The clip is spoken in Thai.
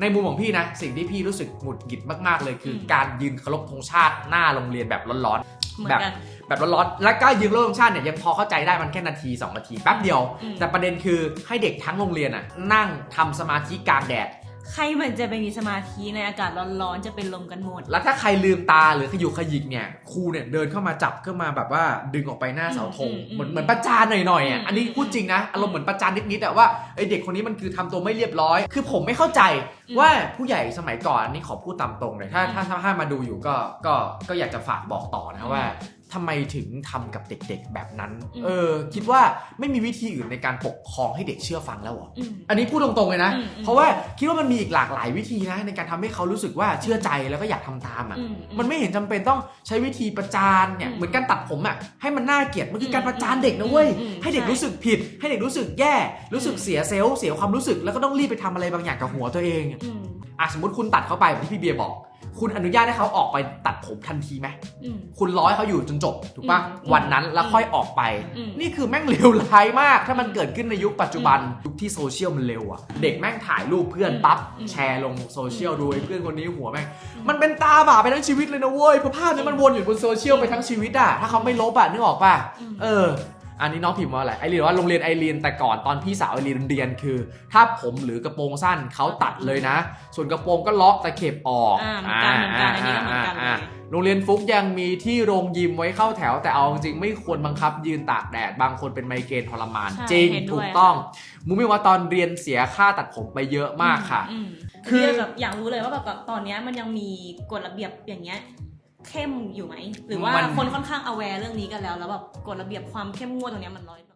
ในมุมของพี่นะ สิ่งที่พี่รู้สึกหงุดหงิดมากๆเลย คืออมการยืนเคารพธงชาติหน้าโรงเรียนแบบร้อนเหมือแบบนกันๆแบบร้อนๆแล้วก็ยืนเคารพธงชาติเนี่ยยังพอเข้าใจได้มันแค่นาทีสองนาทีแป๊บเดียวอืมแต่ประเด็นคือให้เด็กทั้งโรงเรียนอะนั่งทำสมาธิกลางแดด ใครมันจะไปมีสมาธิในอากาศร้อนๆจะเป็นลมกันหมด แล้วถ้าใครลืมตาหรือขยุกขยิกเนี่ยครูเนี่ยเดินเข้ามาจับเข้ามาแบบว่าดึงออกไปหน้าเสาธงอืมอืมเหมือนเหมือนประจานหน่อยๆอะอืม อันนี้อืมพูดจริงนะอารมณ์เหมือนประจานนิดๆอะว่าไอเด็กคนนี้มันคือทำตัวไม่เรียบร้อย คือผมไม่เข้าใจอืมว่าผู้ใหญ่สมัยก่อนอันนี้ขอพูดตามตรงเลยถ้าอืมถ้าถ้าถ้ามาดูอยู่ก็ก็ก็อยากจะฝากบอกต่อนะว่า ทำไมถึงทำกับเด็กๆ แบบนั้นอืมเออ คิดว่าไม่มีวิธีอื่นในการปกครองให้เด็กเชื่อฟังแล้วเหรออืมอันนี้พูดตรงๆเลยนะอืมอืมเพราะว่าคิดว่ามันมีอีกหลากหลายวิธีนะ ในการทำให้เขารู้สึกว่าเชื่อใจแล้วก็อยากทำตามอะอืมันไม่เห็นจำเป็นต้องใช้วิธีประจานเนี่ยอืมเหมือนการตัดผมอะ ให้มันน่าเกลียด มันคือการอืมประจานเด็กนะเว้ยอืมให้เด็กใช่รู้สึกผิด ให้เด็กรู้สึกแย่ รู้สึกอืมเสียเซลล์ เสียความรู้สึก แล้วก็ต้องรีบไปทำอะไรบางอย่างกับหัวตัวเอง อะอืมอะสมมติคุณตัดเข้าไปแบบที่พี่เบียร์บอก คุณอนุญาตให้เขาออกไปตัดผมทันทีไหม อืม คุณร้อยเขาอยู่จนจบถูกปะอืมวันนั้นแล้วค่อยออกไป อืม นี่คือแม่งเร็วร้ายมาก ถ้ามันเกิดขึ้นในยุคปัจจุบันยุคที่โซเชียลมันเร็วอะเด็กแม่งถ่ายรูปเพื่อนปั๊บอืมแชร์ลงโซเชียลดูไอ้เพื่อนคนนี้หัวแม่งอืม มันเป็นตาบาปไปทั้งชีวิตเลยนะเว้ยเพราะภาพนี้มันวนอยู่บนโซเชียลไปทั้งชีวิตอะถ้าเขาไม่ลบอะนึกออกป่ะอืม เออ อันนี้น้องพิมพ์ว่าอะไรไอรีนว่าโรงเรียนไอรีนแต่ก่อนตอนพี่สาวไอรีนเรียนคือ ถ้าผมหรือกระโปรงสั้นเขาตัดเลยนะ ส่วนกระโปรงก็เลาะตะเข็บออกอ่าเหมือนกันเหมือนกันอันนี้ก็เหมือนกันเลยาโรงเรียนฟุกยังมีที่โรงยิมไว้เข้าแถว แต่เอาจริงๆไม่ควรบังคับยืนตากแดด บางคนเป็นไมเกรนทรมานใช่จริงเห็นด้วยถูกต้องมูมี่ว่าตอนเรียนเสียค่าตัดผมไปเยอะมากค่ะอืมคือคือแบบอยากรู้เลยว่าแบบตอนเนี้ยมันยังมีกฎระเบียบอย่างเงี้ย เข้มอยู่ไหม หรือว่ามัน คนค่อนข้าง aware เรื่องนี้กันแล้ว แล้วแบบกฎระเบียบความเข้มงวดตรงเนี้ยมันน้อยลง